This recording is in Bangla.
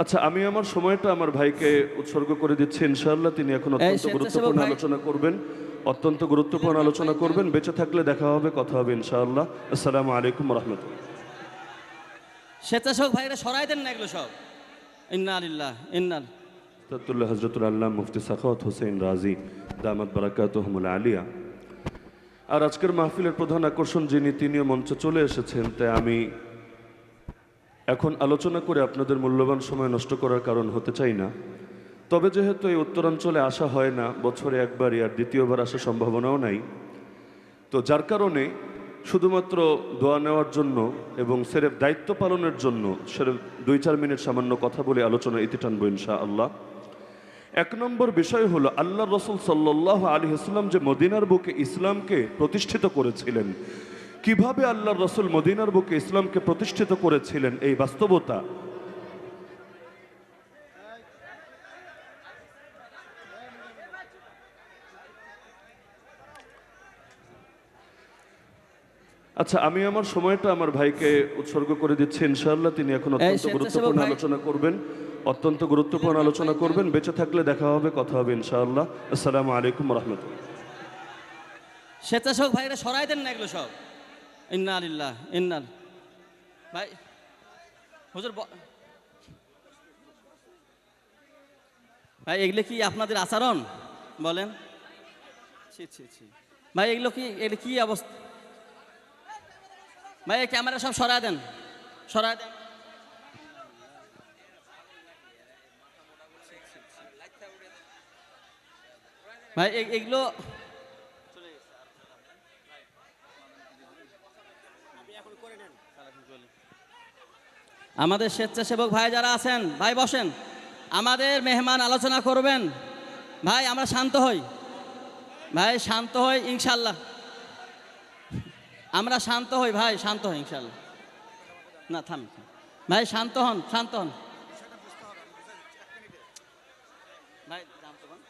আচ্ছা আমি আমার সময়টা আমার ভাইকে উৎসর্গ করে দিচ্ছি। ইনশাআল্লাহ তিনি এখন অত্যন্ত গুরুত্বপূর্ণ আলোচনা করবেন অত্যন্ত গুরুত্বপূর্ণ আলোচনা করবেন। বেঁচে থাকলে দেখা হবে কথা হবে ইনশাআল্লাহ। আসসালামু আলাইকুম রহমতুল্লাহ স্বেচ্ছাসেবক ভাইরা সরাই দেন না এগুলো সব। ইন্না আলিল্লাহ ইন্নাল তাতুল্লাহ হজরতুল আল্লাহ মুফতি সাখাওয়াত হোসেন রাজি দামাত বারাকাতহমুল আলিয়া। আর আজকের মাহফিলের প্রধান আকর্ষণ যিনি তিনিও মঞ্চে চলে এসেছেন তাই আমি এখন আলোচনা করে আপনাদের মূল্যবান সময় নষ্ট করার কারণ হতে চাই না। তবে যেহেতু এই উত্তরাঞ্চলে আসা হয় না, বছরে একবারই আর দ্বিতীয়বার আসার সম্ভাবনাও নাই। তো যার কারণে শুধুমাত্র দোয়া নেওয়ার জন্য এবং সেরেফ দায়িত্ব পালনের জন্য সেরেফ দুই চার মিনিট সামান্য কথা বলে আলোচনা ইতি টানবো ইনশা আল্লাহ এক নম্বর বিষয় হলো আল্লাহ রসুল সাল্লাহ আলী ইসলাম যে মদিনার বুকে ইসলামকে প্রতিষ্ঠিত করেছিলেন কীভাবে আল্লাহ রসুল মদিনার বুকে ইসলামকে প্রতিষ্ঠিত করেছিলেন এই বাস্তবতা? আচ্ছা আমি আমার সময়টা আমার ভাইকে উৎসর্গ করে দিচ্ছি ইনশাআল্লাহ তিনি এখন অত্যন্ত গুরুত্বপূর্ণ আলোচনা করবেন অত্যন্ত গুরুত্বপূর্ণ আলোচনা করবেন বেঁচে থাকলে দেখা হবে কথা হবে ইনশাআল্লাহ। আসসালামু আলাইকুম রহমতুল্লাহ। স্বেচ্ছাসেবক ভাইরা সরাই দেন না এগুলো সব। ইন্না ইন্নাল ভাই, হুজুর ভাই, এগুলো কি আপনাদের আচরণ? বলেন। ছি ছি ছি। ভাই, এগুলো কি এগুলো কি অবস্থা? ভাই, এই ক্যামেরা সব সরাই দেন সরাই দেন। ভাই এগুলো আমাদের স্বেচ্ছাসেবক ভাই যারা আছেন, ভাই বসেন। আমাদের মেহমান আলোচনা করবেন। ভাই, আমরা শান্ত হই। ভাই, শান্ত হই, ইনশাল্লাহ। আমরা শান্ত হই, ভাই, শান্ত হই, ইনশাল্লাহ। না, থাম। ভাই, শান্ত হন শান্ত হন। ভাই